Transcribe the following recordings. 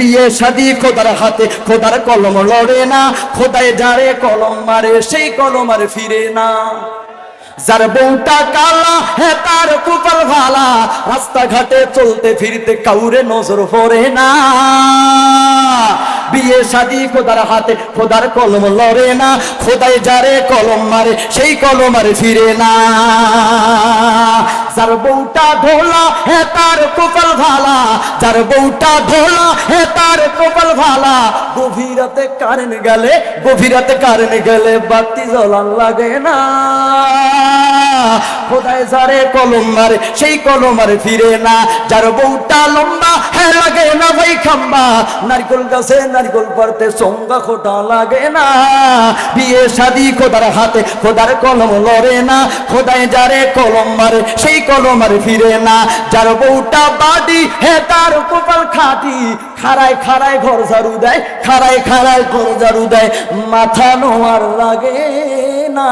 বিয়ে শাদি খোদার হাতে, খোদার কলম লড়ে না, খোদায় যারে কলম মারে, সেই কলম আর ফিরে না। যার বউটা কালা, হে তার কুপাল ভালা, রাস্তাঘাটে চলতে ফিরতে কাউরে নজর পড়ে না। বিয়ে শাদি খোদার হাতে, খোদার কলম লড়ে না, খোদায় যারে কলম মারে, সেই কলম আর ফিরে না। যার বউটা ধোলা হে তার কপাল ভালা। যার বউটা ধোলা হে তার কপাল ভালা। গভীরাতে কারেন্ট গেলে, গভীরতে কারেন্ট গেলে বাতি জ্বলান লাগে না। কোথায় যারে কলম মারে, সেই কলম আর ফিরে না। যার বউটা লম্বা হ্যাঁ লাগে ভাই খাম্বা নারকল গাছে নারকল পড়তে সঙ্গা খোটা লাগে না। বিয়ে শাদি খোদার হাতে খোদার কলম লড়ে না। খোদায় যারে কলম মারে, সেই কলম আর ফিরে না। যার বউটা বাদি, হে তার কপাল খাটি। খাড়ায় খাড়ায় ঘর ঝাড়ু দেয়, খাড়ায় খাড়ায় ঘর ঝাড়ু দেয়। মাথা নোয়ার লাগে না।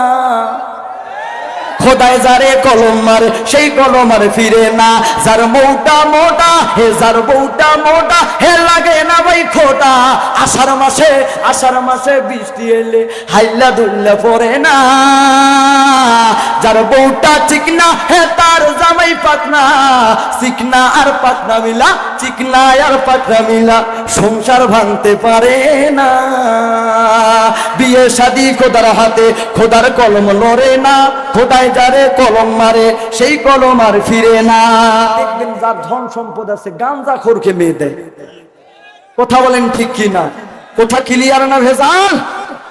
খোদায় যারে কলম মারে, সেই কলম আর ফিরে না। যার মৌটা মোটা, হে যার বউটা মোটা, হে লাগে না ভাই খোটা। আষাঢ় মাসে আষাঢ় মাসে বৃষ্টি এলে হাইলা দুল্লা পড়ে না। যার বউটা চিকনা, হে তার জামাই পাকনা চিকনা আর পাকনা মিলা চিকনা আর পাকনা মিলা, সংসার ভাঙতে পারে না। বিয়ে শাদি খোদার হাতে, খোদার কলম লড়ে না খোদায় যারে কলম মারে, সেই কলম আর ফিরে না। দেখবেন যার ধন সম্পদ আছে, গাঞ্জা খোরকে মেয়ে দেয়। কথা বলেন ঠিক কি না কোথা ক্লিয়ার না, ভেজাল?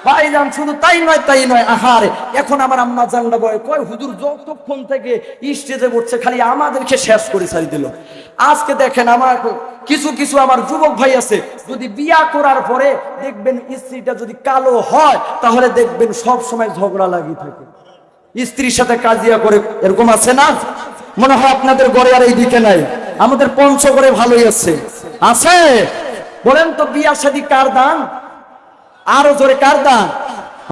ভাইজান, শুধু তাই নয় তাই নয়, আহার, এখন আমার আম্মা জানলা বয় কয় হুজুর, যতক্ষণ থেকে স্টেজে খালি আমাদেরকে শেষ করে দিল। আজকে দেখেন আমার কিছু কিছু আমার যুবক ভাই আছে, যদি বিয়া করার পরে দেখবেন স্ত্রীটা যদি কালো হয়, তাহলে দেখবেন সব সময় ঝগড়া লাগিয়ে থাকে। স্ত্রীর সাথে কাজিয়া করে, এরকম আছে না? মনে হয় আপনাদের গড়ে আর এইদিকে নাই। আমাদের পঞ্চগড়ে ভালোই আছে। আছে? বলেন তো, বিয়া শাদী কার দান? আরও জোরে কার দান?